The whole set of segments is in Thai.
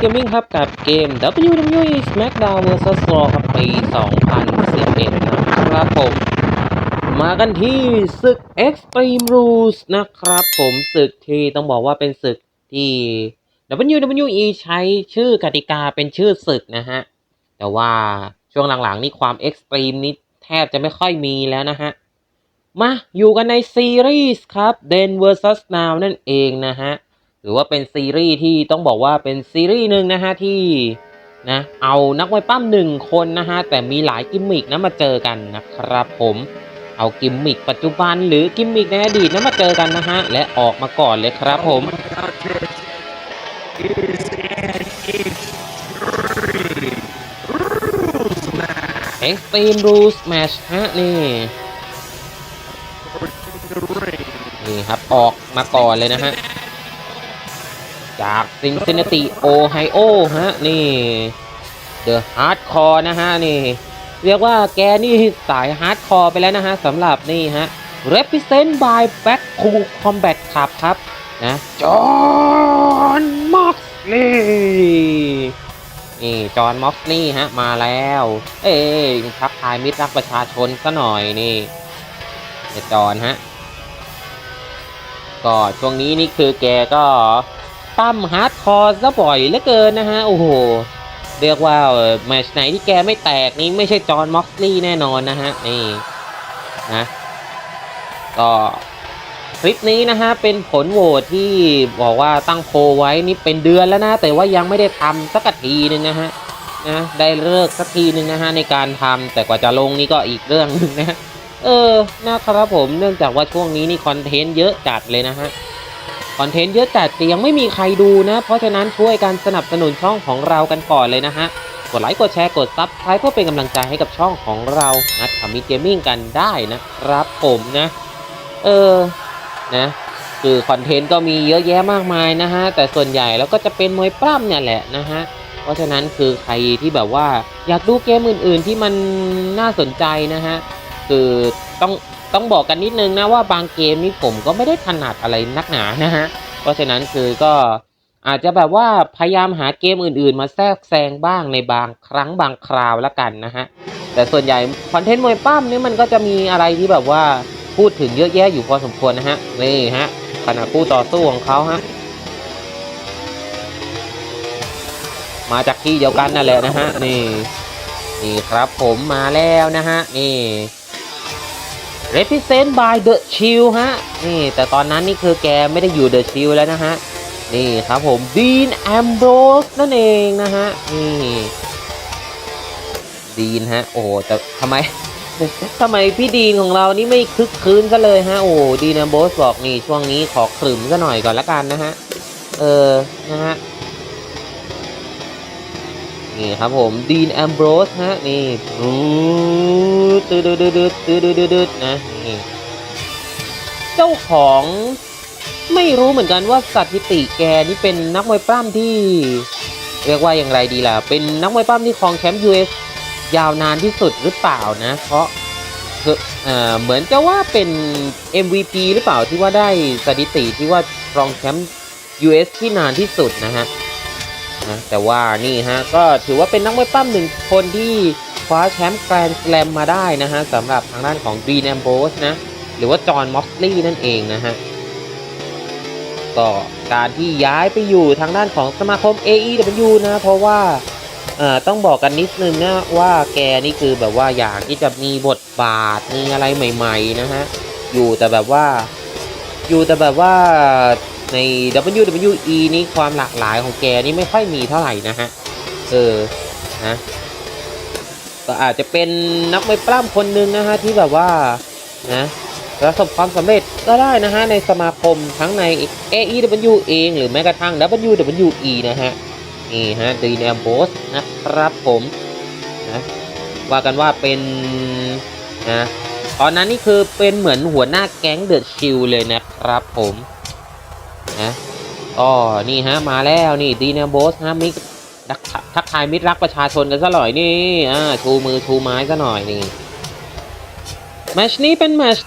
อยู่กับผมนักคอมมิเกมมิ่งครับกับเกม WWE SmackDown vs Raw ครับปี 2011 นะครับผม มากันที่ศึก Extreme Rules นะครับผมศึกที่ต้องบอกว่าเป็นศึกที่ WWE ใช้ชื่อกติกาเป็นชื่อศึกนะฮะ แต่ว่าช่วงหลังๆ นี่ความ Extreme นี่แทบจะไม่ค่อยมีแล้วนะฮะ มาอยู่กันในซีรีส์ครับ Den vs Now นั่นเองนะฮะ หรือว่าเป็นซีรีส์ที่ต้องบอกว่าเป็นซีรีส์หนึ่งนะฮะที่นะเอานักมวยปั้มหนึ่งคนนะฮะแต่มีหลายกิมมิกนะมาเจอกันนะครับผมเอากิมมิกปัจจุบันหรือกิมมิกในอดีตนะมาเจอกันนะฮะและออกมาก่อนเลยครับผม Extreme Rules Match ฮะนี่นี่ครับออกมาก่อนเลยนะฮะ จากซินซินนติโอไฮโอฮะ นี่ The Hardcore นะฮะ นี่ เรียกว่าแกนี่สายฮาร์ดคอร์ไปแล้วนะฮะสำหรับนี่ฮะ Represent by Back to Combat Club ครับ นะจอห์นม็อกลีนี่จอห์นม็อกลีฮะ มาแล้ว เอ้ยทักทายมิตรรักประชาชนซะหน่อยนี่จอห์นฮะก็ช่วงนี้นี่คือแกก็ ปั้มฮาร์ดคอร์ซะบ่อยเหลือเกินนะฮะ โอ้โห เรียกว่าแมชไหนที่แกไม่แตกนี่ไม่ใช่จอห์นม็อกซ์ลีย์แน่นอนนะฮะ นี่นะก็คลิปนี้นะฮะ เป็นผลโหวตที่บอกว่าตั้งโพไว้นี่เป็นเดือนแล้วนะ แต่ว่ายังไม่ได้ทำสักทีหนึ่งนะฮะนะได้เลิกสักทีหนึ่งนะฮะในการทำแต่กว่าจะลงนี่ก็อีกเรื่องหนึงนะ เออนะครับผมเนื่องจากว่าช่วงนี้นี่คอนเทนต์เยอะจัดเลยนะฮะ คอนเทนต์เยอะแต่ยังไม่มีใครดูนะ เพราะฉะนั้นช่วยกันสนับสนุนช่องของเรากันก่อนเลยนะฮะ กดไลค์กดแชร์กดซับสไครป์เพื่อเป็นกำลังใจให้กับช่องของเรานะทำมิเกมมิ่งกันได้นะครับผมนะ เออนะคือคอนเทนต์ก็มีเยอะแยะมากมายนะฮะ แต่ส่วนใหญ่แล้วก็จะเป็นมวยปล้ำเนี่ยแหละนะฮะ เพราะฉะนั้นคือใครที่แบบว่าอยากดูเกมอื่น ๆ ที่มันน่าสนใจนะฮะ คือต้อง ต้องบอกกันนิดนึงนะว่าบางเกมนี่ผมก็ไม่ได้ถนัดอะไรนักหนานะฮะ เพราะฉะนั้นคือก็อาจจะแบบว่าพยายามหาเกมอื่นๆ มาแทรกแซงบ้างในบางครั้งบางคราวละกันนะฮะ แต่ส่วนใหญ่คอนเทนต์มวยปั้มนี่มันก็จะมีอะไรที่แบบว่าพูดถึงเยอะแยะอยู่พอสมควรนะฮะ นี่ฮะขณะคู่ต่อสู้ของเขาฮะ มาจากที่เดียวกันนั่นแหละนะฮะ นี่ นี่ครับผมมาแล้วนะฮะ นี่ represent by the shield ฮะ นี่แต่ตอนนั้นนี่คือแกไม่ได้อยู่ the shield แล้วนะฮะ นี่ครับผม Dean Ambrose นั่นเองนะฮะ นี่ดีนฮะ โอ้แต่ทำไมทำไมพี่ดีนของเรานี่ไม่คึกคืนซะเลยฮะ โอ้ดีนแอมโบสบอกนี่ช่วงนี้ขอขรึมซะหน่อยก่อนละกันนะฮะ เออ นะฮะ นี่ครับผมดีนแอมโบรสฮะนี่รูตืดตืดตืดตืดตืดตืดตืดนะนี่เจ้าของไม่รู้เหมือนกันว่าสถิติแกนี่เป็นนักมวยปล้ำที่ เรียกว่าอย่างไรดีล่ะ เป็นนักมวยปล้ำที่ครองแชมป์ US ยาวนานที่สุดหรือเปล่านะ เพราะเอ่อเหมือนจะว่าเป็น MVP หรือเปล่าที่ว่าได้สถิติที่ว่าครองแชมป์ US ที่นานที่สุดนะฮะ นะแต่ว่านี่ฮะก็ถือว่าเป็นนักมวยปั้มหนึ่งคนที่คว้าแชมป์แกรนด์สแลมมาได้นะฮะสำหรับทางด้านของดีแอมโบสนะหรือว่าจอห์นม็อกลีย์นั่นเองนะฮะก็การที่ย้ายไปอยู่ทางด้านของสมาคม AEW นะเพราะว่าเอ่อต้องบอกกันนิดนึงนะว่าแกนี่คือแบบว่าอยากที่จะมีบทบาทมีอะไรใหม่ ๆ นะฮะ อยู่แต่แบบว่า อยู่แต่แบบว่า ใน WWE นี่ความหลากหลายของแกนี่ไม่ค่อยมีเท่าไหร่นะฮะ เออ นะ ก็อาจจะเป็นนักมวยปล้ำคนหนึ่งนะฮะ ที่แบบว่า นะประสบความสำเร็จก็ได้นะฮะ ในสมาคมทั้งใน AEW เอง หรือแม้กระทั่ง WWE นะฮะ นี่ฮะดีแนมโบสนะครับผมนะว่ากันว่าเป็นนะตอนนั้นนี่คือเป็นเหมือนหัวหน้าแก๊งเดอะชิลเลยนะครับผม นะก็นี่ฮะมาแล้วนี่ดีนมโบสฮะมิกทักทักทายมิตรรักประชาชนกันซะหน่อยนี่อ่าชูมือชูไม้ซะหน่อยนี่แมชนี้เป็นแมช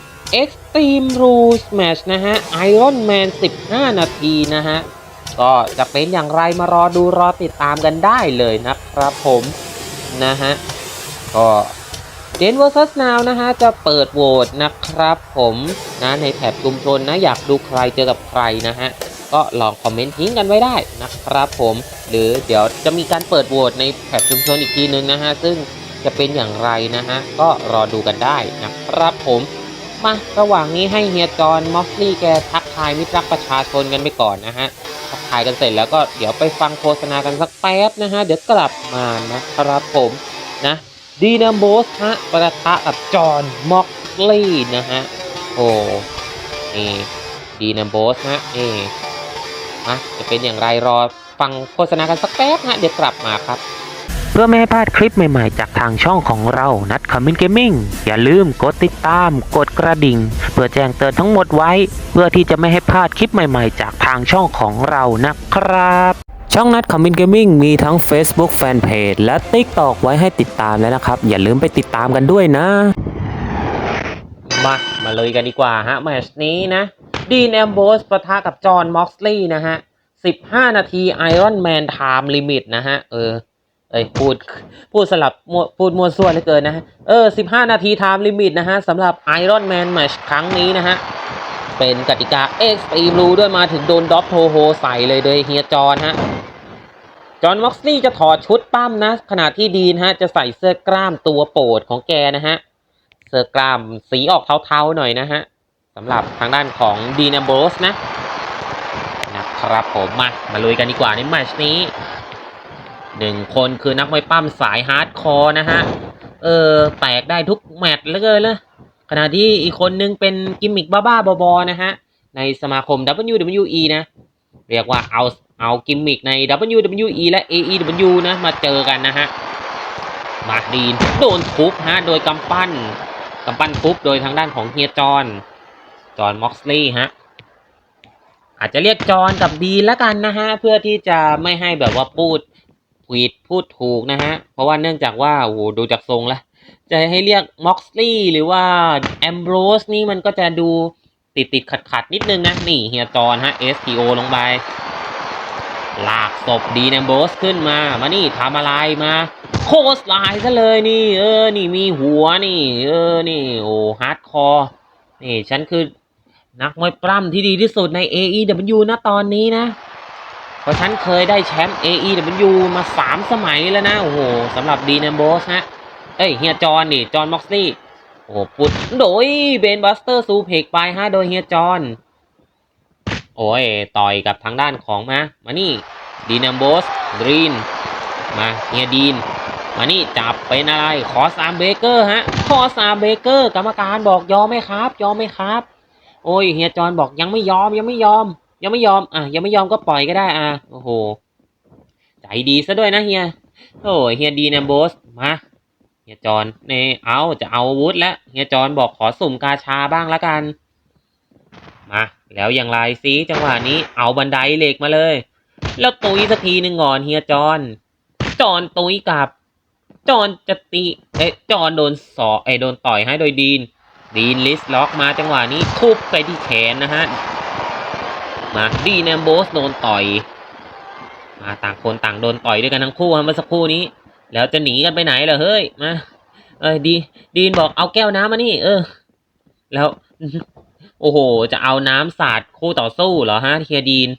Extreme Rules Match นะฮะ Iron Man 15 นาทีนะฮะ ก็จะเป็นอย่างไรมารอดูรอติดตามกันได้เลยนะครับผม นะฮะ ก็ เดน vs now นะฮะจะเปิดโหวตนะครับผมนะในแถบชุมชนนะอยากดูใครเจอกับใครนะฮะก็ลองคอมเมนต์ทิ้งกันไว้ได้นะครับผมหรือเดี๋ยวจะมีการเปิดโหวตในแถบชุมชนอีกทีนึงนะฮะซึ่งจะเป็นอย่างไรนะฮะก็รอดูกันได้นะครับผมมาระหว่างนี้ให้เฮียจอนมอสลี่แกทักทายมิตรรักประชาชนกันไปก่อนนะฮะทักทายกันเสร็จแล้วก็เดี๋ยวไปฟังโฆษณากันสักแป๊บนะฮะเดี๋ยวกลับมานะครับผมนะ ดีนัมโบสฮะประทะกับจอห์นมอกลี่นะฮะ โอ้นี่ดีนัมโบสฮะนี่มาจะเป็นอย่างไรรอฟังโฆษณากันสักแป๊บฮะ เดี๋ยวกลับมาครับ เพื่อไม่ให้พลาดคลิปใหม่ๆ จากทางช่องของเรานัดคอมมินเกมมิ่งอย่าลืมกดติดตาม กดกระดิ่ง เพื่อแจ้งเตือนทั้งหมดไว้ เพื่อที่จะไม่ให้พลาดคลิปใหม่ๆ จากทางช่องของเรานะครับ ช่องนัดคอมมินเกมมิ่งมีทั้ง Facebook Fanpage และ TikTok ไว้ให้ติดตามแล้วนะครับ อย่าลืมไปติดตามกันด้วยนะ มามาเลยกันดีกว่าฮะแมชนี้นะดีนแอมโบสปะทะกับจอห์นม็อกซ์ลีย์นะฮะ 15 นาทีไอรอนแมนไทม์ลิมิตนะฮะ เออเอ้ยพูดพูดสลับมวพูดมัวซั่วนเหลือเกินนะฮะ เออ 15 นาทีไทม์ลิมิตนะฮะสำหรับไอรอนแมนแมชครั้งนี้นะฮะ เป็นกติกา Extreme Rule ด้วยมาถึงโดนด็อปโทโฮใส่เลยโดยเฮียจอนฮะ จอห์นม็อกซ์ลีย์จะถอดชุดปั้มนะ ขณะที่ดีนฮะ จะใส่เสื้อกล้ามตัวโปรดของแกนะฮะ เสื้อกล้ามสีออกเทาๆหน่อยนะฮะสำหรับทางด้านของดีนาโบสนะ นะครับผมมา มาลุยกันดีกว่าในแมชนี้หนึ่งคนคือนักมวยปั้มสายฮาร์ดคอร์นะฮะ เออ แตกได้ทุกแมตช์เลยเลยนะ ณะที่อีกคนนึงเป็นกิมมิกบ้าๆบอๆนะฮะ ในสมาคม WWE นะ เรียกว่าเอาเอากิมมิกใน WWE และ AEW นะมาเจอกันนะฮะ มาดีนโดนทุบฮะ โดยกำปั้นกำปั้นทุบโดยทางด้านของเฮียจอนจอห์นม็อกซ์ลีย์ฮะอาจจะเรียกจอห์นกับดีนแล้วกันนะฮะ เพื่อที่จะไม่ให้แบบว่าพูดผิดพูดถูกนะฮะ เพราะว่าเนื่องจากว่าโอ้โหดูจากทรงแล้ว จะให้เรียกม็อกซ์ลีย์หรือว่าแอมโบรสนี่มันก็จะดูติดติดขัดขัดนิดนึงนะ นี่เฮียจอห์นฮะ STO ลงไป ลากศพดีแอมโบรสขึ้นมา มานี่ทำอะไรมา โคสไลซะเลยนี่ เออ นี่มีหัวนี่ เออ นี่ โอ้ฮาร์ดคอร์นี่ฉันคือนักมวยปล้ำที่ดีที่สุดใน AEW นะตอนนี้นะ เพราะฉันเคยได้แชมป์ AEW มาสามสมัยแล้วนะ โอ้โหสำหรับดีน m มโบสฮะ เอ้ยเฮียจอนนี่จอห์นม็อกซี่โอ้ปุดโดยเบนบัสเตอร์ซูเพกไปฮะโดยเฮียจอนโอ้ยต่อยกับทางด้านของมามานี่ดีน m มโบสกรีนมาเฮียดีนมานี่จับเป็นอะไรขอสามเบเกอร์ฮะขอสามเบเกอร์กรรมการบอกยอมไหมครับ ยอมไหมครับ โอ้ยเฮียจอนบอกยังไม่ยอมยังไม่ยอม ยังไม่ยอมอะยังไม่ยอมก็ปล่อยก็ได้อะโอ้โหใจดีซะด้วยนะเฮียโอ้ยเฮียดีนะโบสมา เฮียจอนนี่เอาจะเอาอาวุธแล้วเฮียจอนบอกขอสุ่มกาชาบ้างละกัน มา แล้วอย่างไรซิจังหวะนี้เอาบันไดเหล็กมาเลย แล้วตุยสักทีหนึ่งก่อนเฮียจอนจอนตุยกลับ จอนจะตีเอ๊ะจอนโดนสอไอโดนต่อยให้โดยดีน ดีนลิสล็อกมาจังหวะนี้ทุบไปที่แขนนะฮะมาดีนแอมโบสโดนต่อย มาต่างคนต่างโดนต่อยด้วยกันทั้งคู่ฮะเมื่อสักครู่นี้ แล้วจะหนีกันไปไหนล่ะเฮ้ยมาเอ้ดีดีนบอกเอาแก้วน้ำมานี่ เออ แล้ว โอ้โห จะเอาน้ำสาดคู่ต่อสู้เหรอฮะเฮียดีน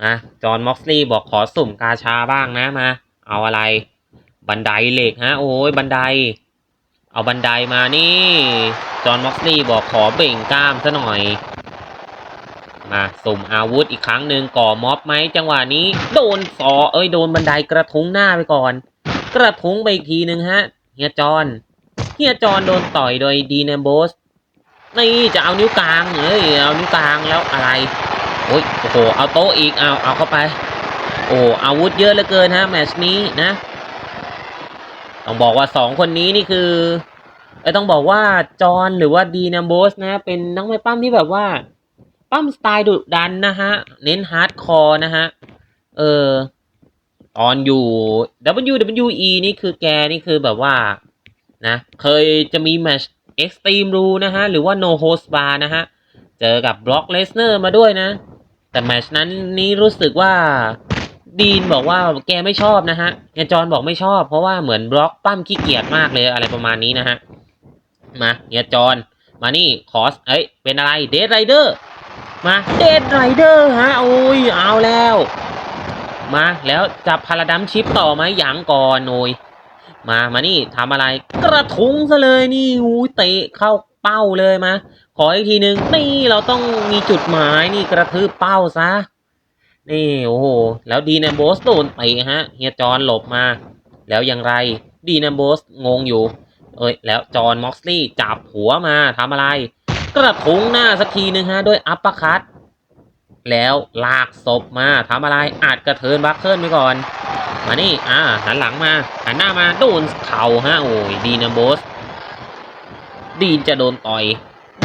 มาจอห์นม็อกซ์ลีย์บอกขอสุ่มกาชาบ้างนะมา เอาอะไร บันไดเหล็กฮะ โอ้ยบันได เอาบันไดมานี่ จอห์นม็อกซ์ลีย์บอกขอเบ่งกล้ามซะหน่อย มาสุ่มอาวุธอีกครั้งหนึ่งก่อม็อบไหมจังหวะนี้ โดนสอเอ้ยโดนบันไดกระทุ้งหน้าไปก่อน กระทุ้งไปอีกทีหนึ่งฮะเฮียจอนเฮียจอนโดนต่อยโดยดีเนมโบสนี่จะเอานิ้วกลางเอ้ยเอานิ้วกลางแล้วอะไรโอ้ยโอ้โหเอาโต๊ะอีกเอาเอาเข้าไป โอ้อาวุธเยอะเหลือเกินฮะแมชนี้นะต้องบอกว่าสองคนนี้นี่คือเอ้ยต้องบอกว่าจอนหรือว่าดีนัมโบสนะ เป็นนักมวยปั้มที่แบบว่า ปั้มสไตล์ดุดันนะฮะ เน้นฮาร์ดคอร์นะฮะ เออ ตอนอยู่ WWE นี่คือแกนี่คือแบบว่า นะ เคยจะมีแมช์ Extreme Rule นะฮะ หรือว่า No Host Bar นะฮะ เจอกับบล็อกเลสเนอร์มาด้วยนะ แต่แมชนั้นนี้รู้สึกว่าดีนบอกว่าแกไม่ชอบนะฮะเฮียจอนบอกไม่ชอบ เพราะว่าเหมือนบล็อกปั้มขี้เกียจมากเลยอะไรประมาณนี้นะฮะ มาเฮียจอนมานี่คอส เอ้ย เป็นอะไร เดดไรเดอร์ มาเดดไรเดอร์ฮะโอ้ยเอาแล้ว มาแล้วจับพาราดัมชิปต่อไหมหยังก่อนโอยมามานี่ทำอะไรกระทุ้งซะเลยนี่หูยเตะเข้าเป้าเลยมาขออีกทีหนึ่งนี่เราต้องมีจุดหมายนี่กระทืบเป้าซะนี่โอ้โหแล้วดีนัมโบสโดนเตะฮะเฮียจอนหลบมา แล้วอย่างไรดีนัมโบสงงอยู่ เอ้ยแล้วจอห์นม็อกซ์ลี่จับหัวมาทำอะไร กระทุ้งหน้าสักทีหนึ่งฮะด้วยอัปเปอร์คัตแล้วลากศพมาทำอะไรอาจกระเทินบัคเคิลไปก่อน มานี่อ่าหันหลังมา หันหน้ามาโดนเข่าฮะโอ้ยดีนัมโบสดีนจะโดนต่อย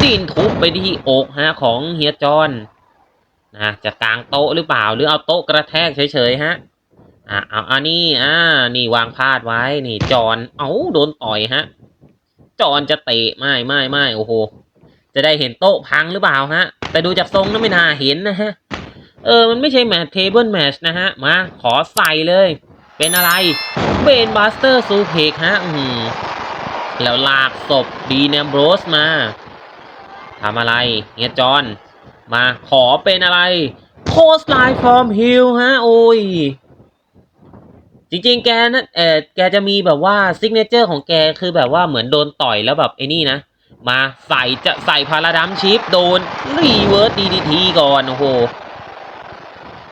ดีนทุบไปที่อกฮะของเฮียจอนนะจะกลางโต๊ะหรือเปล่า หรือเอาโต๊ะกระแทกเฉยๆฮะอะเอาอันนี้อ่านี่วางพาดไว้นี่จอนเอ้าโดนต่อยฮะจอนจะเตะไม่ไม่ไม่โอ้โห จะได้เห็นโต๊ะพังหรือเปล่าฮะ แต่ดูจากทรงนั้นไม่น่าเห็นนะฮะ เออ มันไม่ใช่แมทเทเบิลแมชนะฮะ มาขอใส่เลย เป็นอะไร เบนบัสเตอร์ซูเพกฮะ อืมแล้วลากศพดีเนมโบรสมาทำอะไรเฮียจอน มาขอเป็นอะไร โคสไลน์ฟอร์มฮิลฮะ โอ้ย จริงๆ แกนั่นเออแกจะมีแบบว่าซิกเนเจอร์ของแกคือแบบว่าเหมือนโดนต่อยแล้วแบบไอ้นี่นะ มาใส่จะใส่พาราดัมชิปโดนรีเวิร์สดีดีทีก่อน โอ้โห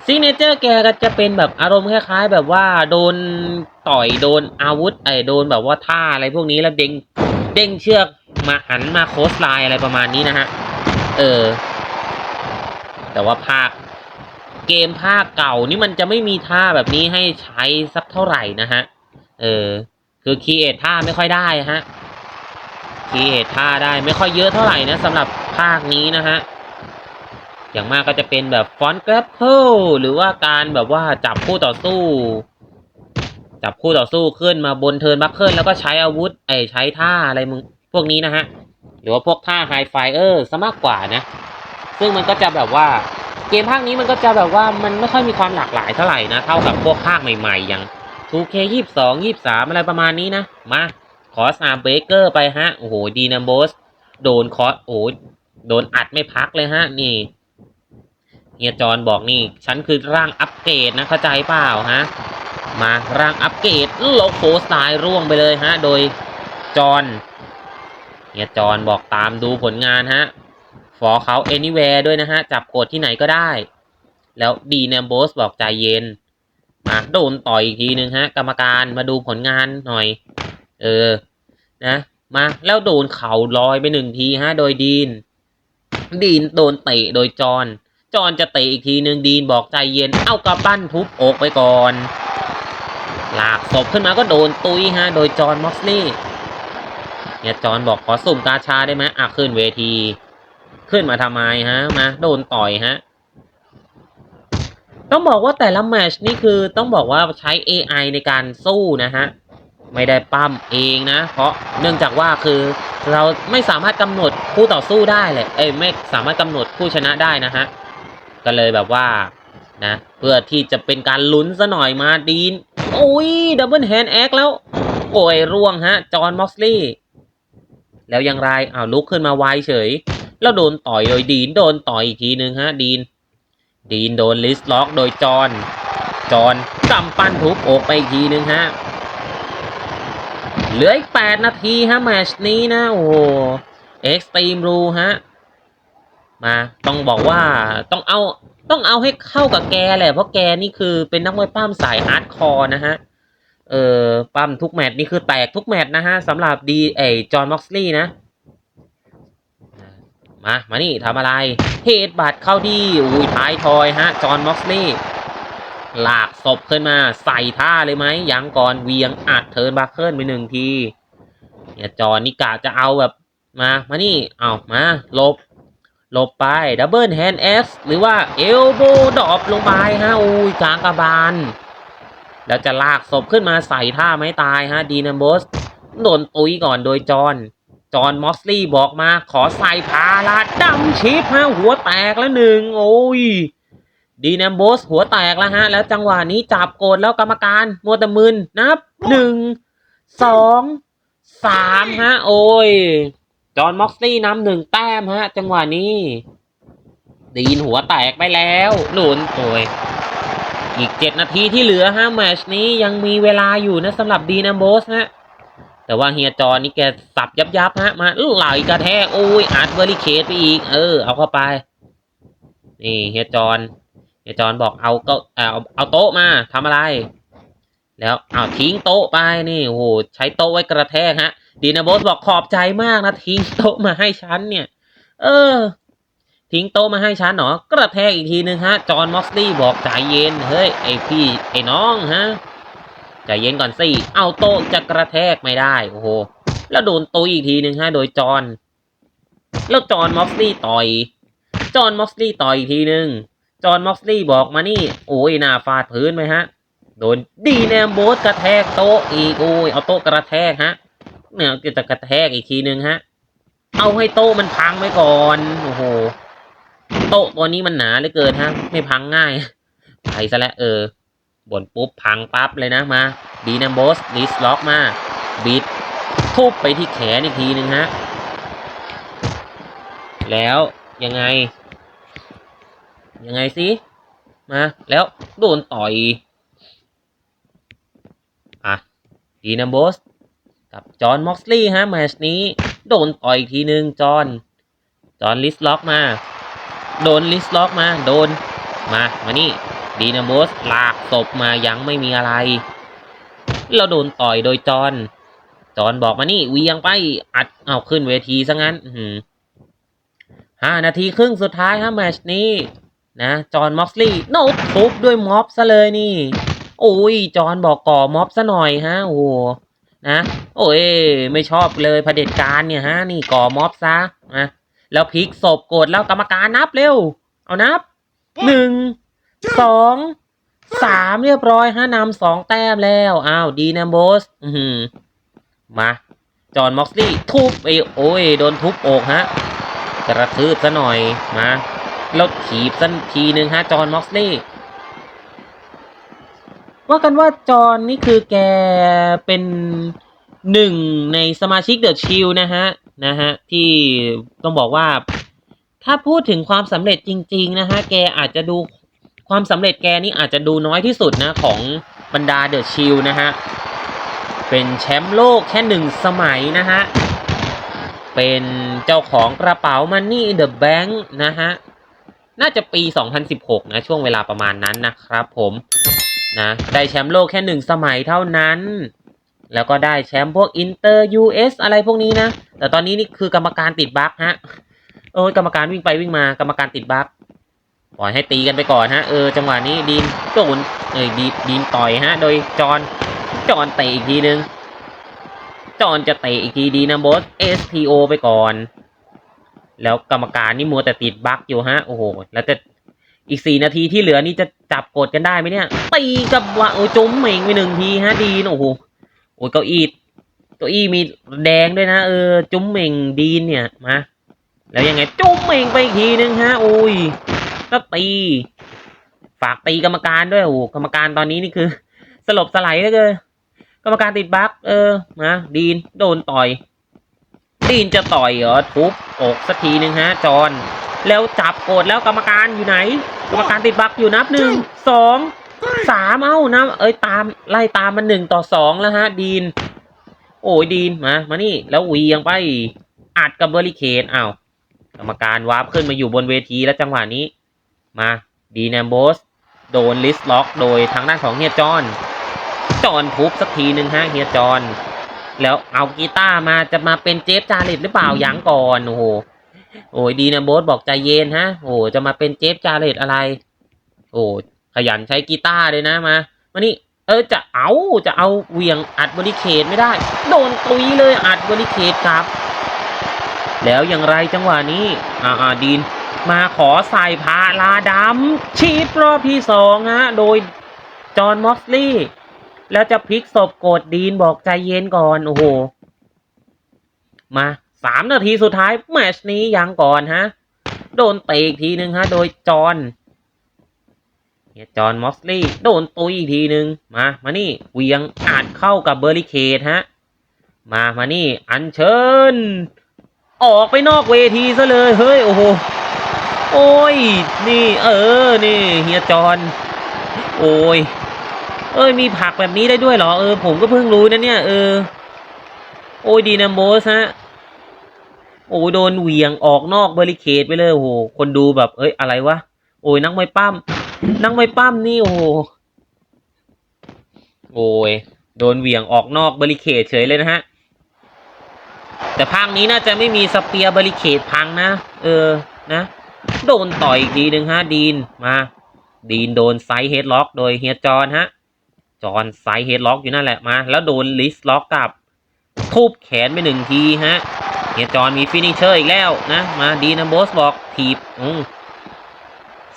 ซิกเนเจอร์แกก็จะเป็นแบบอารมณ์คล้ายๆ แบบว่าโดนต่อยโดนอาวุธไอ้โดนแบบว่าท่าอะไรพวกนี้แล้วเด้งเด้งเชือกมาหันมาโคสไลน์อะไรประมาณนี้นะฮะ เออ แต่ว่าภาคเกมภาคเก่านี่มันจะไม่มีท่าแบบนี้ให้ใช้สักเท่าไหร่นะฮะ เออ คือคีเอทท่าไม่ค่อยได้ฮะ คีเอทท่าได้ไม่ค่อยเยอะเท่าไหร่นะสำหรับภาคนี้นะฮะอย่างมากก็จะเป็นแบบฟอนต์กราฟเพิลหรือว่าการแบบว่าจับคู่ต่อสู้ จับคู่ต่อสู้ขึ้นมาบนเทิร์นบัคเคิลแล้วก็ใช้อาวุธไอใช้ท่าอะไรมึงพวกนี้นะฮะหรือว่าพวกท่าไฮไฟเออร์ซะมากกว่านะ ซึ่งมันก็จะแบบว่าเกมภาคนี้มันก็จะแบบว่ามันไม่ค่อยมีความหลากหลายเท่าไหร่นะ เท่ากับพวกภาคใหม่ๆอย่าง 2K 22 23 อะไรประมาณนี้นะ มา คอสอาเบเกอร์ไปฮะ โอ้โห ดีนัมโบส โดนคอสโอ้โหโดนอัดไม่พักเลยฮะ นี่เฮียจอนบอกนี่ ฉันคือร่างอัปเกรดนะ เข้าใจเปล่าฮะ มาร่างอัปเกรดโลโคสไตล์ร่วงไปเลยฮะ โดยจอนเฮียจอนบอกตามดูผลงานฮะ ฟอเขา anywhere ด้วยนะฮะ จับกดที่ไหนก็ได้ แล้วดีเนมโบสบอกใจเย็น มาโดนต่อยอีกทีนึงฮะ กรรมการมาดูผลงานหน่อย เออ นะ มาแล้วโดนเข่าลอยไปหนึ่งทีฮะ โดยดีน ดีนโดนเตะโดยจอนจอนจะเตะอีกทีหนึ่งดีนบอกใจเย็น เอากระปั้นทุบอกไปก่อน หลากศพขึ้นมาก็โดนตุยฮะ โดยจอนม็อกซ์ลี่เนี่ยจอนบอกขอสุ่มกาชาได้ไหมอะขึ้นเวที ขึ้นมาทำไมฮะ มาโดนต่อยฮะ ต้องบอกว่าแต่ละแมชนี่คือต้องบอกว่าใช้ AI ในการสู้นะฮะ ไม่ได้ปั้มเองนะ เพราะเนื่องจากว่าคือเราไม่สามารถกำหนดคู่ต่อสู้ได้เลยเอ้ยไม่สามารถกำหนดผู้ชนะได้นะฮะก็เลยแบบว่านะเพื่อที่จะเป็นการลุ้นซะหน่อยมาดีนโอ้ยดับเบิลแฮนด์แอคแล้ว โอ้ยร่วงฮะ จอห์นม็อกซ์ลี่แล้วยังไรอ้าวลุกขึ้นมาไวเฉย แล้วโดนต่อยโดยดีนโดนต่อยอีกทีนึงฮะดีน ดีนโดนลิสล็อกโดยจอห์นจอห์นกำปั้นทุบอกไปอีกทีนึงฮะ เหลืออีกแปดนาทีฮะแมตชนี้นะ โอ้โหเอ็กซ์ตรีมรูฮะ มาต้องบอกว่าต้องเอาต้องเอาให้เข้ากับแกแหละ เพราะแกนี่คือเป็นนักมวยปั้มสายฮาร์ดคอร์นะฮะ เออปั้มทุกแมตช์นี่คือแตกทุกแมตช์นะฮะสำหรับดีเอจอห์นม็อกซ์ลี่นะมา มานี่ทำอะไร เฮดบัตเข้าที่อุ้ยท้ายทอยฮะ จอห์นม็อกซ์ลี่ ลากศพขึ้นมาใส่ท่าเลยไหมยังก่อนเวียงอัดเทินบัคเคิลไปหนึ่งทีเนี่ยจอนนี่กะจะเอาแบบมา มานี่ เอามาลบลบไปดับเบิลแฮนด์เอสหรือว่าเอลโบดรอปลงไปฮะอุ้ยกลางกระบาล แล้วจะลากศพขึ้นมาใส่ท่าไม้ตายฮะดีนัมโบสโดนตุยก่อนโดยจอนจอนมอสลี่บอกมาขอใส่พาราดัมชิปฮะหัวแตกแล้วหนึ่งโอ้ย ดีแนมโบสหัวแตกแล้วฮะ แล้วจังหวะนี้จับโกดแล้วกรรมการมัวแต่มึนนับหนึ่งสองสามฮะ โอ้ย จอห์นม็อกซี่นำหนึ่งแต้มฮะ จังหวะนี้ ดีนหัวแตกไปแล้วหนุนโอ้ยอีกเจ็ดนาทีที่เหลือฮะแมชนี้ยังมีเวลาอยู่นะสำหรับดีนัมโบสฮะแต่ว่าเฮียจอนี่แกสับยับยับฮะมาไหลกระแทกโอ้ยอัดเบอร์ริเคดไปอีก เออ เอาเข้าไป นี่เฮียจอน เฮียจอนบอกเอาก็เอาเอาโต๊ะมาทำอะไร แล้วเอาทิ้งโต๊ะไปนี่โอ้โหใช้โต๊ะไว้กระแทกฮะดีนาโบสบอกขอบใจมากนะทิ้งโต๊ะมาให้ฉันเนี่ย เออ ทิ้งโต๊ะมาให้ฉันเหรอกระแทกอีกทีนึงฮะจอห์นมอกซี่บอกใจเย็นเฮ้ยไอพี่ไอน้องฮะใจเย็นก่อนสิเอาโต๊ะจะกระแทกไม่ได้โอ้โหแล้วโดนตุยอีกทีนึงฮะโดยจอห์นแล้วจอห์นมอกซี่ต่อยจอห์นมอกซี่ต่อยอีกทีนึง จอห์นม็อกซี่บอกมานี่ โอ้ยหน้าฟาดพื้นไหมฮะ โดนดีแนมโบสกระแทกโต๊ะอีกโอ้ยเอาโต๊ะกระแทกฮะเนี่ยจะกระแทกอีกทีนึงฮะ เอาให้โต๊ะมันพังไว้ก่อนโอ้โหโต๊ะตัวนี้มันหนาเหลือเกินฮะ ไม่พังง่ายไปซะแล้วเออบ่นปุ๊บพังปั๊บเลยนะมาดีนัมโบสลิสล็อกมาบิดทุบไปที่แขนอีกทีหนึ่งฮะ แล้วยังไง ยังไงสิมา แล้วโดนต่อยอะดีนัมโบสกับจอห์นม็อกซ์ลีย์ฮะแมชนี้ โดนต่อยอีกทีหนึ่งจอห์นจอห์นลิสล็อกมา โดนลิสล็อกมา โดนมามานี่ดีนาโมสลากศพมายังไม่มีอะไร เราโดนต่อยโดยจอห์นจอห์นบอกมานี่เวียงไปอัดเอาขึ้นเวทีซะงั้นห้านาทีครึ่งสุดท้ายฮะแมชนี้ นะจอห์นม็อกซ์ลีย์โนตทุบด้วยม็อบซะเลยนี่ โอ้ยจอห์นบอกก่อม็อบซะหน่อยฮะโอ้โหนะโอ้ยไม่ชอบเลยเผด็จการเนี่ยฮะ นี่ก่อม็อบซะนะแล้วพลิกศพโกรธแล้วกรรมการนับเร็ว เอานับหนึ่งสองสามเรียบร้อยฮะนำสองแต้มแล้วอ้าวดีนัมโบสอือหือมาจอห์นม็อกซี่ทุบไปโอ้ยโดนทุบอกฮะ กระทืบซะหน่อยมา แล้วถีบสั้นทีหนึ่งฮะ จอห์นม็อกซ์ลี่ว่ากันว่าจอห์นนี่คือแกเป็นหนึ่งในสมาชิกเดอะชิลนะฮะ นะฮะ ที่ต้องบอกว่า ถ้าพูดถึงความสำเร็จจริง ๆ นะฮะ แกอาจจะดูความสำเร็จแกนี่อาจจะดูน้อยที่สุดนะ ของบรรดาเดอะชิลนะฮะ เป็นแชมป์โลกแค่หนึ่งสมัยนะฮะ เป็นเจ้าของกระเป๋า Money in the Bank นะฮะ น่าจะปี 2016 นะ ช่วงเวลาประมาณนั้นนะครับผมนะได้แชมป์โลกแค่หนึ่งสมัยเท่านั้น แล้วก็ได้แชมป์พวกอินเตอร์ US อะไรพวกนี้นะ แต่ตอนนี้นี่คือกรรมการติดบั๊กฮะโอ้ยกรรมการวิ่งไปวิ่งมากรรมการติดบั๊กปล่อยให้ตีกันไปก่อนฮะเออจังหวะนี้ดีนโดนเอ้ยดีดีนต่อยฮะ โดยจอนจอนเตะอีกทีนึงจอนจะเตะอีกทีดีนะโบส STO ไปก่อน แล้วกรรมการนี่มัวแต่ติดบั๊กอยู่ฮะ โอ้โห แล้วจะอีกสี่นาทีที่เหลือนี่จะจับกดกันได้ไหมเนี่ยตีกับว่าโอ้ยจุ้มเหม่งไปหนึ่งทีฮะดีนโอ้โหโอ้ยเก้าอี้เก้าอี้มีแดงด้วยนะ เออจุ้มเหม่งดีนเนี่ยมาแล้วยังไงจุ้มเหม่งไปอีกทีนึงฮะโอ้ยก็ตีฝากตีกรรมการด้วยโอ้กรรมการตอนนี้นี่คือ สลบสไลด์เลยกรรมการติดบั๊กเออมาดีนโดนต่อย ดีนจะต่อยเหรอทุบอกสักทีนึงฮะจอนแล้วจับกดแล้วกรรมการอยู่ไหน กรรมการติดบั๊กอยู่นับหนึ่งสองสามเอ้านะเอ้ยตามไล่ตามมันหนึ่งต่อสองแล้วฮะ ดีน โอ้ยดีนมามานี่ แล้วเหวียงไปอัดกับเบอร์ริเคนอ้าวกรรมการวาร์ปขึ้นมาอยู่บนเวทีแล้วจังหวะนี้ มาดีแนมโบสโดนลิสล็อก โดยทางด้านของเฮียจอนจอนทุบสักทีหนึ่งฮะเฮียจอน แล้วเอากีตาร์มาจะมาเป็นเจฟจาริตหรือเปล่ายังก่อนโอ้โหโอ้ยดีนะโบสบอกใจเย็นฮะโอ้จะมาเป็นเจฟจาริตอะไร โอ้ขยันใช้กีตาร์เลยนะมามานี่เออจะเอาจะเอาเวียงอัดบริเคดไม่ได้ โดนตุยเลยอัดบริเคดครับ แล้วอย่างไรจังหวะนี้อ่าอ่าดีนมาขอใส่พาลาดำชีพรอบที่สองฮะโดยจอห์นมอสลี่ แล้วจะพลิกศพโกดดีนบอกใจเย็นก่อน โอ้โห มาสามนาทีสุดท้ายแมชนี้ยังก่อนฮะ โดนเตะอีกทีหนึ่งฮะ โดยจอห์นเฮียจอห์นมอสลี่โดนตุยอีกทีหนึ่งมา มานี่เวียงอาจเข้ากับเบอร์ริเคดฮะ มามานี่ อัญเชิญ ออกไปนอกเวทีซะเลย เฮ้ย โอ้โห โอ้ย นี่ เออ นี่ เฮียจอห์นโอ้ย เอ้ยมีผักแบบนี้ได้ด้วยเหรอเออผมก็เพิ่งรู้นะเนี่ยเออ โอ้ยดีนาโมสฮะโอ้ยโดนเหวี่ยงออกนอกบริเคดไปเลยโอ้โหคนดูแบบ เอ้ยอะไรวะโอ้ยนักมวยปั้มนักมวยปั้มนี่โอ้โหโอ้ยโดนเหวี่ยงออกนอกบริเคดเฉยเลยนะฮะแต่ภาคนี้น่าจะไม่มีสเปียร์บริเคดพังนะเออนะ โดนต่อยอีกทีหนึ่งฮะดีนมา ดีนโดนไซด์เฮดล็อก โดยเฮียจอนฮะ จอนไซด์เฮดล็อกอยู่นั่นแหละมา แล้วโดนลิสล็อกกับทุบแขนไปหนึ่งทีฮะเฮียจอนมีฟินิชเชอร์อีกแล้วนะ มาดีนะโบสบอกถีบอืม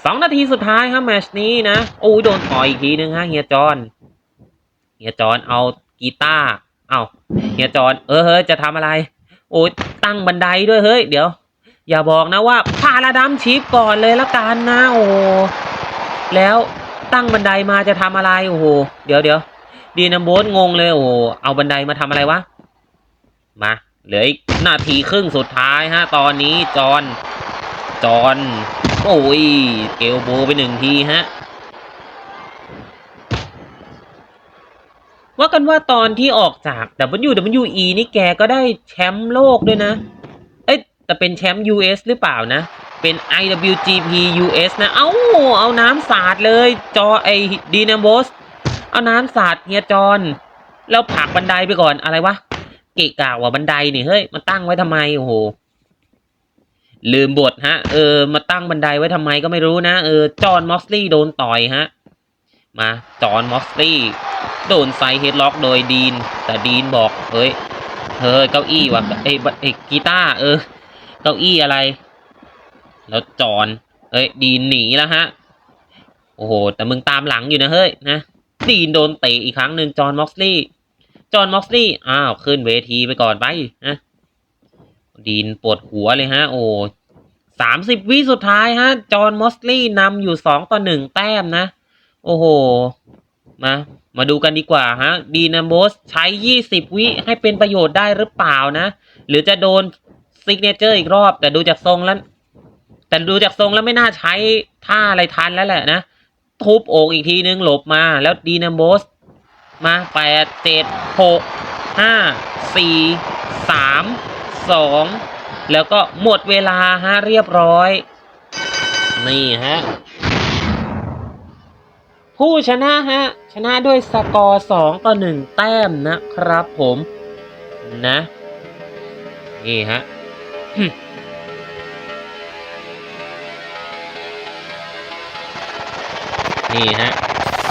สองนาทีสุดท้ายครับแมชนี้นะโอ้ยโดนต่อยอีกทีนึงฮะเฮียจอนเฮียจอนเอากีตาร์เอาเฮียจอนเออเฮ้ยจะทำอะไร โอ้ยตั้งบันไดด้วยเฮ้ยเดี๋ยว อย่าบอกนะว่าพาราดัมชิปก่อนเลยละกันนะโอ้แล้ว ตั้งบันไดมาจะทำอะไรโอ้โหเดี๋ยวเดี๋ยวดีนะโบสงงเลยโอ้โหเอาบันไดมาทำอะไรวะมาเหลืออีกนาทีครึ่งสุดท้ายฮะตอนนี้จอนจอนโอ้ยเกลโบไปหนึ่งทีฮะว่ากันว่าตอนที่ออกจาก WWE นี่แกก็ได้แชมป์โลกด้วยนะ เอ้ยแต่เป็นแชมป์ US หรือเปล่านะ เป็น IWGP US นะ เอ้า เอาน้ำสาดเลย จอไอดีนาโบส เอาน้ำสาดเฮียจอน แล้วผักบันไดไปก่อน อะไรวะ เกะกะว่าบันไดนี่ เฮ้ยมันตั้งไว้ทำไม โอ้โห ลืมบทฮะ เออ มาตั้งบันไดไว้ทำไมก็ไม่รู้นะ เออ จอนมอสลี่โดนต่อยฮะ มา จอนมอสลี่โดนไซเฮดล็อกโดยดีน แต่ดีนบอก เฮ้ย เฮ้ย เก้าอี้ว่ะเอ้ยเอ้ยกีตาร์เออ เก้าอี้อะไร แล้วจอห์นเอ้ยดีนหนีแล้วฮะ โอ้โห แต่มึงตามหลังอยู่นะเฮ้ยนะดีนโดนเตะอีกครั้งหนึ่งจอห์นมอสลี่จอห์นม็อกซี่อ้าวขึ้นเวทีไปก่อนไปนะดีนปวดหัวเลยฮะ โอ้สามสิบวิสุดท้ายฮะ จอห์นมอสลี่นำอยู่สองต่อหนึ่งแต้มนะ โอ้โห มา มาดูกันดีกว่าฮะ ดีนาโบสใช้ยี่สิบวิให้เป็นประโยชน์ได้หรือเปล่านะ หรือจะโดนซิกเนเจอร์อีกรอบ แต่ดูจากทรงแล้ว แต่ดูจากทรงแล้วไม่น่าใช้ท่าอะไรทันแล้วแหละนะ ทุบอกอีกทีนึงหลบมาแล้วดีนาโบสมาแปดเจ็ดหกห้าสี่สามสองแล้วก็หมดเวลาฮะเรียบร้อย นี่ฮะ ผู้ชนะฮะ ชนะด้วยสกอร์สองต่อหนึ่งแต้มนะครับผม นะ นี่ฮะ นี่ฮะ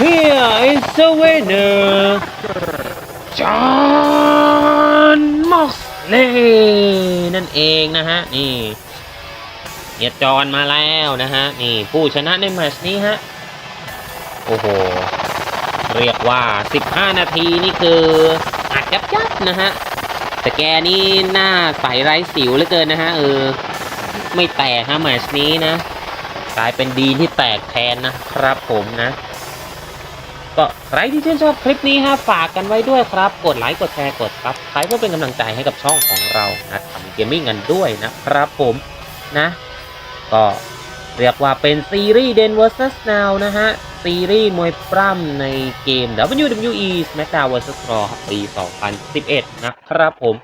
Here is the winner John Moxley นั่นเองนะฮะ นี่เฮียจอนมาแล้วนะฮะ นี่ผู้ชนะในแมชนี้ฮะ โอ้โห เรียกว่า 15 นาทีนี่คืออัดยับยับนะฮะ แต่แกนี่หน้าใสไร้สิวเหลือเกินนะฮะ เออ ไม่แตกฮะแมชนี้นะ กลายเป็นดีนที่แตกแทนนะครับผมนะ ก็ใครที่ชื่นชอบคลิปนี้ฮะฝากกันไว้ด้วยครับ กดไลค์กดแชร์กดซับใครเพื่อเป็นกำลังใจให้กับช่องของเรานะทำเกมมิ่งกันด้วยนะครับผมนะ ก็เรียกว่าเป็นซีรีส์ Den vs Now นะฮะ ซีรีส์มวยปล้ำในเกม WWE SmackDown vs Raw ครับปี 2011 นะครับผม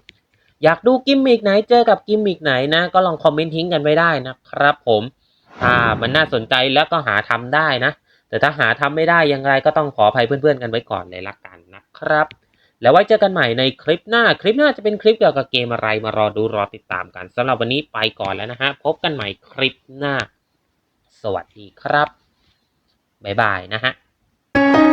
อยากดูกิมมิกไหนเจอกับกิมมิกไหนนะ ก็ลองคอมเมนต์ทิ้งกันไว้ได้นะครับผม อ่า มันน่าสนใจแล้วก็หาทำได้นะ แต่ถ้าหาทำไม่ได้อย่างไรก็ต้องขออภัยเพื่อนๆกันไว้ก่อนเลยละกันนะครับ แล้วไว้เจอกันใหม่ในคลิปหน้า คลิปหน้าจะเป็นคลิปเกี่ยวกับเกมอะไรมารอดูรอติดตามกันสำหรับวันนี้ไปก่อนแล้วนะฮะ พบกันใหม่คลิปหน้า สวัสดีครับ บ๊ายบายนะฮะ